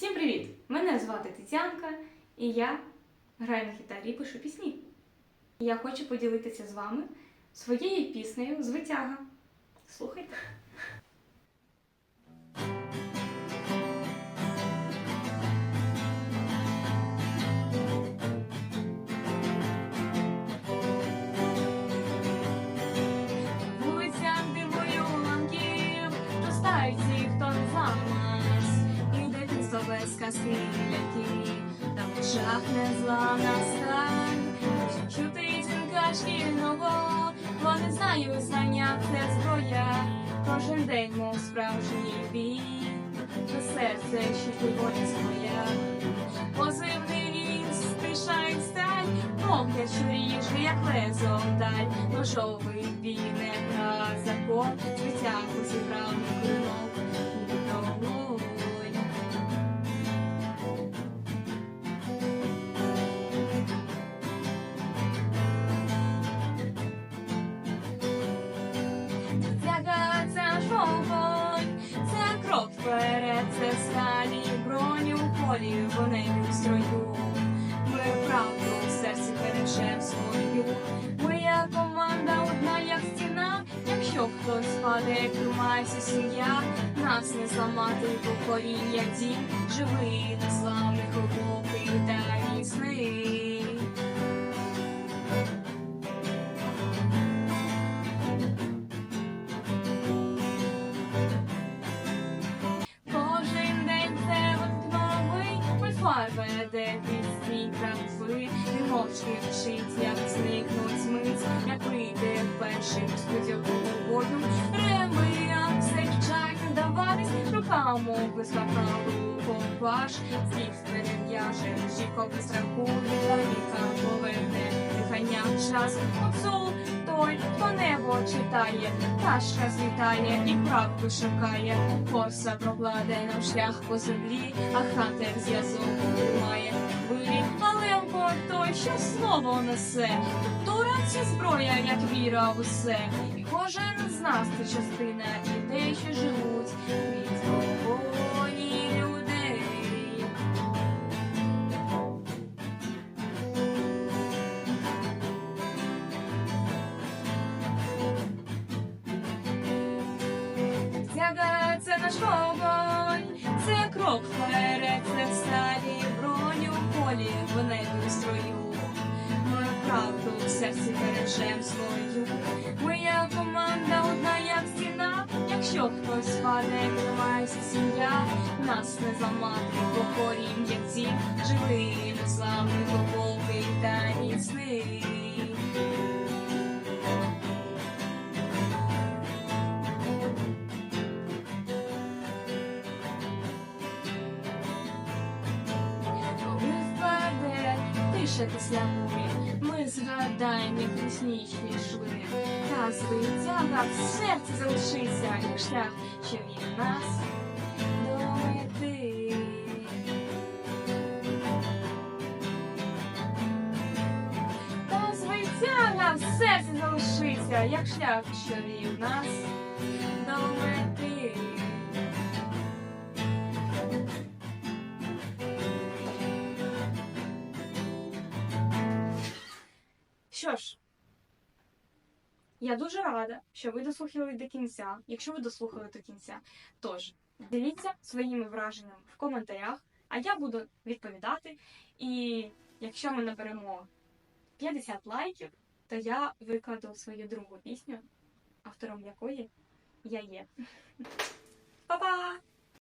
Всім привіт! Мене звати Тетянка, і я граю на гітарі і пишу пісні. Я хочу поділитися з вами своєю піснею з витяга. Слухайте. Казки там в очах не зламна сталь, чути дзвінка шкільного, вони знають, знання це зброя, кожен день, мов справжній бій, на серце ще болі своя, позивний ліс, тиша і погляд, що ріже, як лезо вдаль, ножовий бій не гра закон, звитягу зібрав бережем свою. Моя команда одна, як стіна. Якщо хтось впаде, тримайся сім'я, нас не зламати покоління дім, живий, незламний, глибокий та міцний. Кожен день це от новий Мольфар веде пісні краси І мовчки вчить, як зникнуть мить Як прийде перший сподіваного воду, Реми, як все вчать не даватись Руками вискакали компаш Всіх перев'яже, жіко без рахунку, Віка поверне дихання час той, хто небо читає, пташка злітає і правду шукає. Коса прокладе нам шлях по землі, а хатер зв'язок тримає хвилі. Але Бог той, що слово несе, культура це зброя, як віра в усе. І кожен з нас це частина ідей, що живуть від Тяга це крок вперед, це в сталі броню полі в небі строю. Ми правду в серці бережем свою. Моя команда одна, як стіна. Якщо хтось впаде, тримайся сім'я. Нас не зламати, покорім, як ці живий, незламний, глибокий та міцний. Після бурі, ми згадаємо, як космічні йшли. Та звитяга в серці залишиться, як шлях, що від нас до мети. Та звитяга в серці залишиться, як шлях, що від нас до мети. Що ж, я дуже рада, що ви дослухали до кінця. Якщо ви дослухали до кінця, тож діліться своїми враженнями в коментарях, а я буду відповідати. І якщо ми наберемо 50 лайків, то я викладу свою другу пісню, автором якої я є. Па-па!